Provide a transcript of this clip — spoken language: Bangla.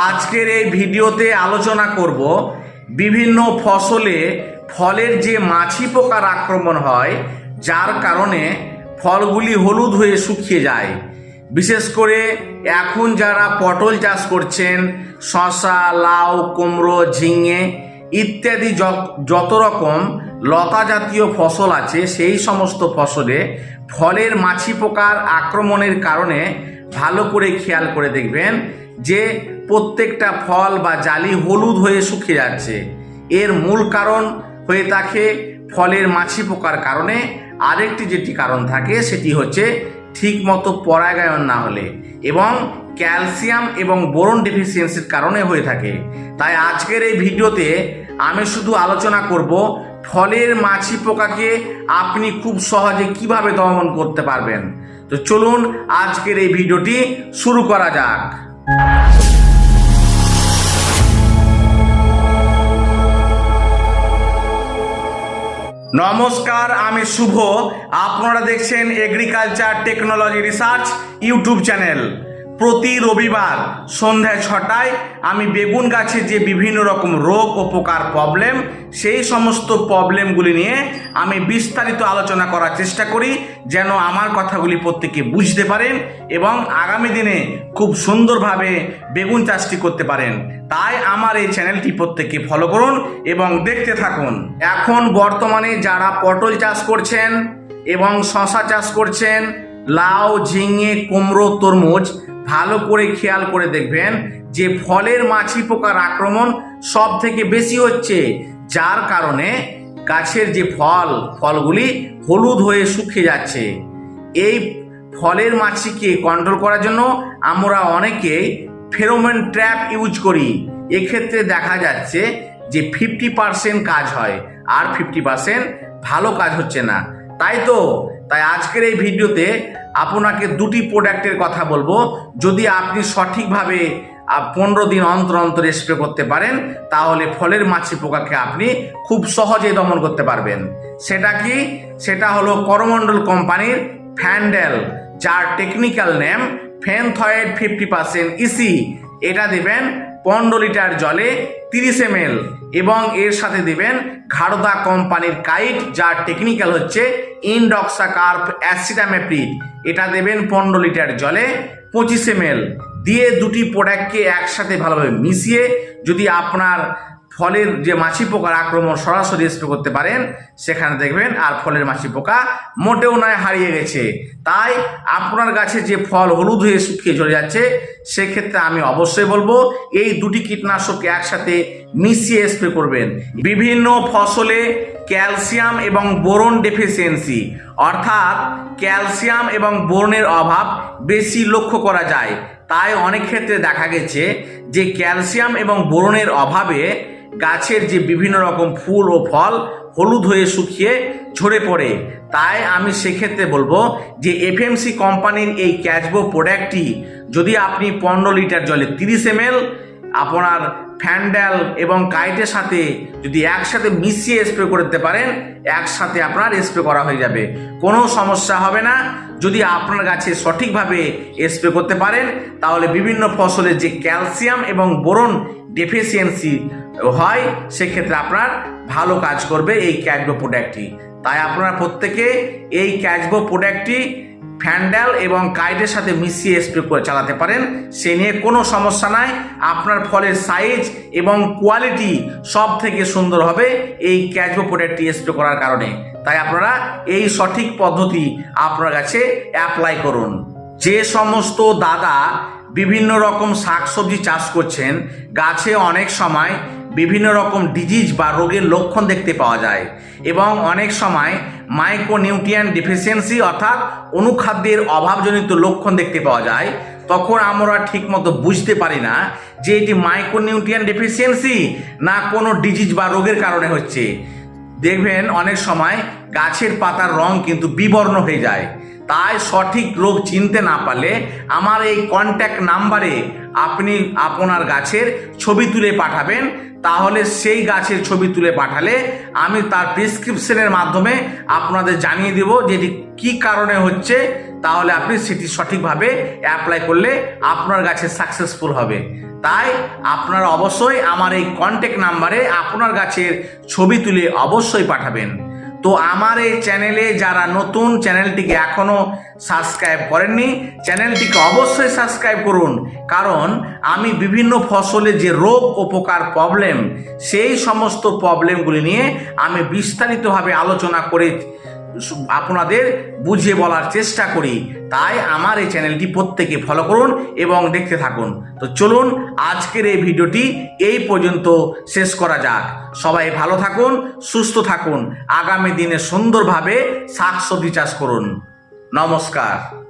আজকের এই ভিডিওতে আলোচনা করব বিভিন্ন ফসলে ফলের যে মাছি পোকার আক্রমণ হয়, যার কারণে ফলগুলি হলুদ হয়ে শুকিয়ে যায়। বিশেষ করে এখন যারা পটল চাষ করছেন শশা লাউ, কুমড়ো, ঝিঙে ইত্যাদি যত রকম লতা জাতীয় ফসল আছে, সেই সমস্ত ফসলে ফলের মাছি পোকার আক্রমণের কারণে ভালো করে খেয়াল করে দেখবেন যে প্রত্যেকটা ফল বা জালি হলুদ হয়ে শুকিয়ে যাচ্ছে। এর মূল কারণ হয়ে থাকে ফলের মাছি পোকার কারণে। আরেকটি যেটি কারণ থাকে সেটি হচ্ছে ঠিক মতো পরাগায়ন না হলে এবং ক্যালসিয়াম এবং বোরন ডেফিসিয়েন্সির কারণে হয়ে থাকে। তাই আজকের এই ভিডিওতে আমি শুধু আলোচনা করব ফলের মাছি পোকাকে আপনি খুব সহজে কীভাবে দমন করতে পারবেন। তো চলুন আজকের এই ভিডিওটি শুরু করা যাক। নমস্কার আমি শুভ। আপনারা দেখছেন agriculture technology research YouTube channel. প্রতি রবিবার সন্ধ্যায় ছটায় আমি বেগুন গাছে যে বিভিন্ন রকম রোগ ও পোকার প্রবলেম সেই সমস্ত প্রবলেমগুলি নিয়ে আমি বিস্তারিত আলোচনা করার চেষ্টা করি, যেন আমার কথাগুলি প্রত্যেকে বুঝতে পারেন এবং আগামী দিনে খুব সুন্দরভাবে বেগুন চাষটি করতে পারেন। তাই আমার এই চ্যানেলটি প্রত্যেকে ফলো করুন এবং দেখতে থাকুন। এখন বর্তমানে যারা পটল চাষ করছেন এবং শশা চাষ করছেন, লাউ, ঝিঙে, কুমড়ো, তরমুজ ভালো করে খেয়াল করে দেখবেন যে ফলের মাছি পোকার আক্রমণ সব থেকে বেশি হচ্ছে। যার কারণে গাছের যে ফল, ফলগুলি হলুদ হয়ে শুকিয়ে যাচ্ছে। এই ফলের মাছিকে কন্ট্রোল করার জন্য আমরা অনেকেই ফেরোমন ট্র্যাপ ইউজ করি। এক্ষেত্রে দেখা যাচ্ছে যে ফিফটি পার্সেন্ট কাজ হয়, আর ফিফটি পার্সেন্ট ভালো কাজ হচ্ছে না। তাই তো? তাই আজকের এই ভিডিওতে আপনাকে দুটি প্রোডাক্টের কথা বলব। যদি আপনি সঠিকভাবে পনেরো দিন অন্তর অন্তর স্প্রে করতে পারেন, তাহলে ফলের মাছি পোকাকে আপনি খুব সহজে দমন করতে পারবেন। সেটা কি? সেটা হলো করমণ্ডল কোম্পানির ফ্যান্ডেল, যার technical name phenthoate fifty percent EC এটা দেবেন পনেরো লিটার জলে তিরিশ এম এবং এর সাথে দেবেন ঘাড়দা কোম্পানির কাইট, যার টেকনিক্যাল হচ্ছে ইনডক্সা কার্প অ্যাসিটামেপ্রিড। এটা দেবেন পনেরো লিটার জলে পঁচিশ এম দিয়ে দুটি প্রোডাক্টকে একসাথে ভালোভাবে মিশিয়ে যদি আপনার ফলের যে মাছি পোকার আক্রমণ সরাসরি স্প্রে করতে পারেন, সেখানে দেখবেন আর ফলের মাছি পোকা মোটেও নয়, হারিয়ে গেছে। তাই আপনার গাছে যে ফল হলুদ হয়ে শুকিয়ে চলে যাচ্ছে, সেক্ষেত্রে আমি অবশ্যই বলব, এই দুটি কীটনাশককে একসাথে মিশিয়ে স্প্রে করবেন। বিভিন্ন ফসলে ক্যালসিয়াম এবং বোরন ডেফিসিয়েন্সি, অর্থাৎ ক্যালসিয়াম এবং বোরনের অভাব বেশি লক্ষ্য করা যায়। তাই অনেক ক্ষেত্রে দেখা গেছে যে ক্যালসিয়াম এবং বোরনের অভাবে গাছের যে বিভিন্ন রকম ফুল ও ফল হলুদ হয়ে শুকিয়ে ঝরে পড়ে, তাই আমি সেক্ষেত্রে বলব যে এফএমসি কোম্পানির এই ক্যাচবো প্রোডাক্টটি যদি আপনি পনেরো লিটার জলে তিরিশ এম আপনার ফ্যান্ডেল এবং কাইটের সাথে যদি একসাথে মিশিয়ে স্প্রে করতে পারেন, একসাথে আপনার স্প্রে করা হয়ে যাবে। কোনো সমস্যা হবে না। যদি আপনার গাছে সঠিকভাবে স্প্রে করতে পারেন, তাহলে বিভিন্ন ফসলের যে ক্যালসিয়াম এবং বোরন ডেফিসিয়েন্সি হয়, সেক্ষেত্রে আপনার ভালো কাজ করবে এই ক্যাচবো প্রোডাক্টটি তাই আপনারা প্রত্যেকে এই ক্যাচবো প্রোডাক্টটি ফ্যান্ডাল এবং কাইটের সাথে মিশিয়ে স্প্রে করে চালাতে পারেন। সে নিয়ে কোনো সমস্যা নাই। আপনার ফলের সাইজ এবং কোয়ালিটি সব থেকে সুন্দর হবে এই ক্যাচবো প্রোডাক্টটি স্প্রে করার কারণে। তাই আপনারা এই সঠিক পদ্ধতি আপনার কাছে অ্যাপ্লাই করুন। যে সমস্ত দাদা বিভিন্ন রকম শাকসবজি চাষ করছেন। গাছে অনেক সময় বিভিন্ন রকম ডিজিজ বা রোগের লক্ষণ দেখতে পাওয়া যায় এবং অনেক সময় মাইক্রোনিউট্রিয়েন্ট ডিফিসিয়েন্সি অর্থাৎ অনুখাদ্যের অভাবজনিত লক্ষণ দেখতে পাওয়া যায়। তখন আমরা ঠিকমতো বুঝতে পারি না যে এটি মাইক্রোনিউট্রিয়েন্ট ডিফিসিয়েন্সি না কোনো ডিজিজ বা রোগের কারণে হচ্ছে। দেখবেন অনেক সময় গাছের পাতার রং কিন্তু বিবর্ণ হয়ে যায়। তাই সঠিক রোগ চিনতে না পারলে আমার এই কন্ট্যাক্ট নাম্বারে আপনি আপনার গাছের ছবি তুলে পাঠাবেন। তাহলে সেই গাছের ছবি তুলে পাঠালে আমি তার প্রেসক্রিপশনের মাধ্যমে আপনাদের জানিয়ে দেব যে এটি কী কারণে হচ্ছে। তাহলে আপনি সেটি সঠিকভাবে অ্যাপ্লাই করলে আপনার গাছে সাকসেসফুল হবে। তাই আপনারা অবশ্যই আমার এই কন্ট্যাক্ট নাম্বারে আপনার গাছের ছবি তুলে অবশ্যই পাঠাবেন। তো আমার এই চ্যানেলে যারা নতুন চ্যানেলটিকে এখনও সাবস্ক্রাইব করেননি চ্যানেলটিকে অবশ্যই সাবস্ক্রাইব করুন। কারণ আমি বিভিন্ন ফসলে যে রোগ ও পোকার প্রবলেম সেই সমস্ত প্রবলেমগুলি নিয়ে আমি বিস্তারিতভাবে আলোচনা করে আপনাদের বুঝিয়ে বলার চেষ্টা করি। তাই আমার এই চ্যানেলটি প্রত্যেকে ফলো করুন এবং দেখতে থাকুন। তো চলুন, আজকের এই ভিডিওটি এই পর্যন্ত শেষ করা যাক। সবাই ভালো থাকুন, সুস্থ থাকুন। আগামী দিনে সুন্দরভাবে শাকসবজি চাষ করুন। নমস্কার।